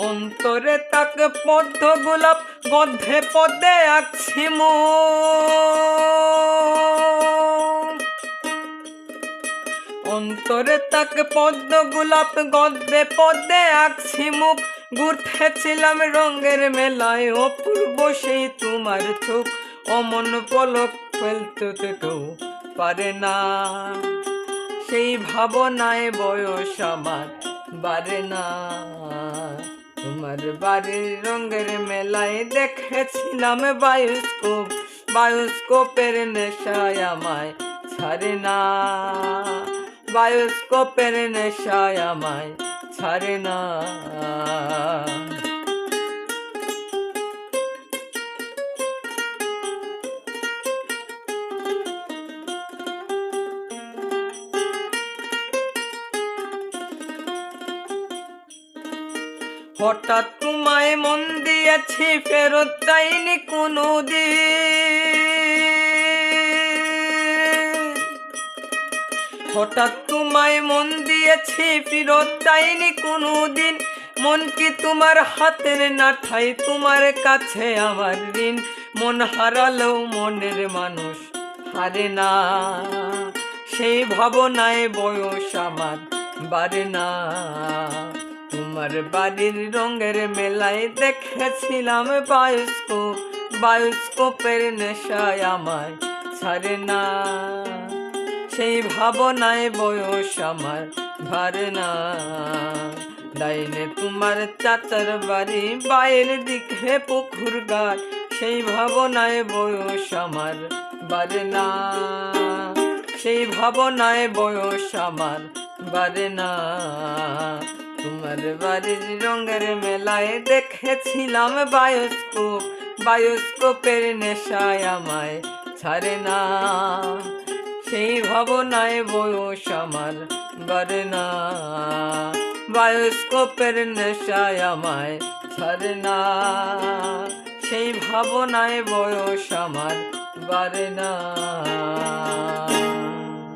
অন্তরে তাক পদ্ম গোলাপ গন্ধে পদ্মে আঁকছি মো অন্তরে তাক পদ্ম গোলাপ গন্ধে পদ্মে আঁকছি মুখ ঘুরতেছিলাম রঙের মেলায়, অপূর্ব সেই তোমার চোখ। অমন পলক ফেলতে থেকেও পারে না। সেই ভাবনায় বয়স আমার বাড়ে না। তোমার বাড়ির রঙের মেলায় দেখেছিলাম বায়োস্কোপ। বায়োস্কোপের নেশায় আমায় ছাড়ে না। বায়োস্কোপের নেশায় আমায় ছাড়ে না হঠাৎ তোমায় মন দিয়েছি ফেরত চাইনি কোনো দিন। হঠাৎ তোমায় মন দিয়েছি ফেরত চাইনি কোনো দিন মন কি তোমার হাতের নাঠাই, তোমার কাছে আমার ঋণ। মন হারালেও মনের মানুষ হারে না। সেই ভাবনায় বয়স আমার বাড়ে না। তোমার বাড়ির রঙের মেলায় দেখেছিলাম বায়োস্কোপ, বায়োস্কোপের নেশায় আমায় ছাড়ে না। সেই ভাবনায় বয়স আমার ভারে না ডাইনে তোমার চাচার বাড়ি বাইরের দিকে পুকুর গাছ। সেই ভাবনায় বয়স আমার বারে না সেই ভাবনায় বয়স আমার বারে না তোমার বাড়ির রঙের মেলায় দেখেছিলাম বায়োস্কোপ। বায়োস্কোপের নেশায় আমায় ছাড়ে না। সেই ভাবনায় বয়স আমার বাড়ে না। বায়োস্কোপের নেশায় আমায় ছাড়ে না। সেই ভাবনায় বয়স আমার বাড়ে না।